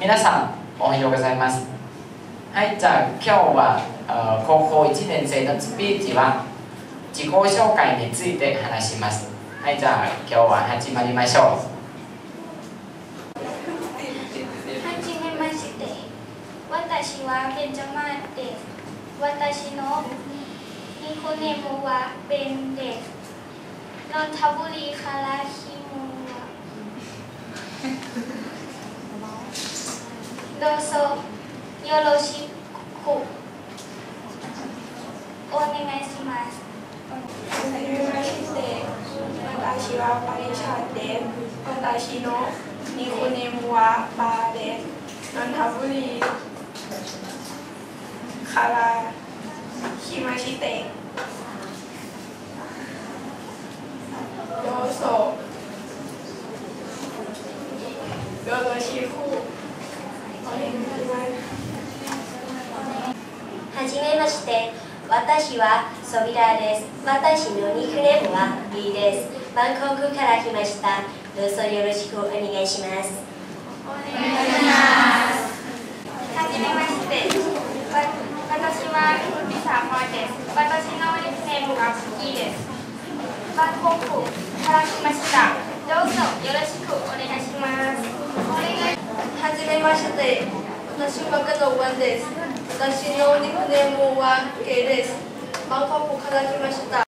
皆さんおはようございますはいじゃあ今日はあ高校1年生のスピーチは自己紹介について話しますはいじゃあ今日は始まりましょうはじめまして。私はベンジャマンです。私のニコネームはベンです。นนทบุรีから来 どうぞよろしくお願いします。はじめまして、私はパリシャで、私のニコネムはバーで、ナンタブリからしまして、どうぞ、どうし、シフ。はじめまして。私はソビラです。私のニックネームは B です。バンコクから来ました。どうぞよろしくお願いします。はじめまして。私はリサマーです。私のニックネームはキーです。バンコクから来ました。どうぞよろしくお願いします。まして。私は加藤ワンです。私のニックネームはケイです。バンコクから来ました。